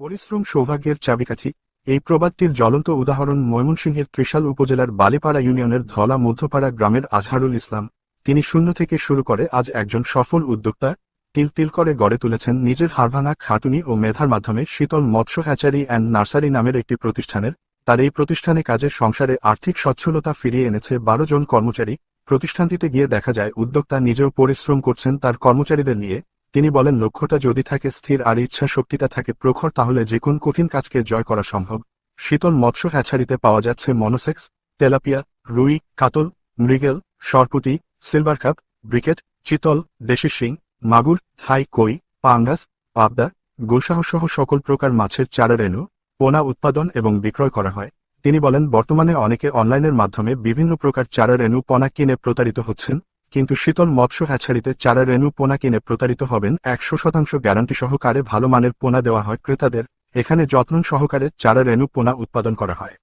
পরিশ্রম সৌভাগ্যের চাবিকাঠি, এই প্রবাদটির জ্বলন্ত উদাহরণ ময়মনসিংহের ত্রিশাল উপজেলার বালিপাড়া ইউনিয়নের ধলা মধ্যপাড়া গ্রামের আজহারুল ইসলাম। তিনি শূন্য থেকে শুরু করে আজ একজন সফল উদ্যোক্তা তিল তিল করে গড়ে তুলেছেন নিজের হাড়ভাঙা খাটুনি ও মেধার মাধ্যমে শীতল মৎস্য হ্যাচারি অ্যান্ড নার্সারি নামের একটি প্রতিষ্ঠানের, তার এই প্রতিষ্ঠানে কাজের সংসারে আর্থিক সচ্ছলতা ফিরিয়ে এনেছে বারো জন কর্মচারী। প্রতিষ্ঠানটিতে গিয়ে দেখা যায়, উদ্যোক্তা নিজেও পরিশ্রম করছেন তার কর্মচারীদের নিয়ে। তিনি বলেন, লক্ষ্যটা যদি থাকে স্থির আর ইচ্ছা শক্তিটা থাকে প্রখর, তাহলে যে কোন কঠিন কাজকে জয় করা সম্ভব। শীতল মৎস্য হ্যাচারিতে পাওয়া যাচ্ছে মনোসেক্স, তেলাপিয়া, রুই, কাতল, মৃগেল, সরপুটি, সিলভার কাপ, ব্রিকেট, চিতল, দেশি শিং, মাগুর, থাই, কই, পাঙ্গাস, পাবদা গোসাহ সহ সকল প্রকার মাছের চারা রেণু, পোনা উৎপাদন এবং বিক্রয় করা হয়। তিনি বলেন, বর্তমানে অনেকে অনলাইনের মাধ্যমে বিভিন্ন প্রকার চারা রেণু, পোনা কিনে প্রতারিত হচ্ছেন। কিন্তু শীতল মৎস্য হ্যাচারিতে চারা রেণু পোনা কিনে প্রতারিত হবেন একশো শতাংশ গ্যারান্টি সহকারে ভালো মানের পোনা দেওয়া হয় ক্রেতাদের। এখানে যত্ন সহকারে চারা রেণু পোনা উৎপাদন করা হয়।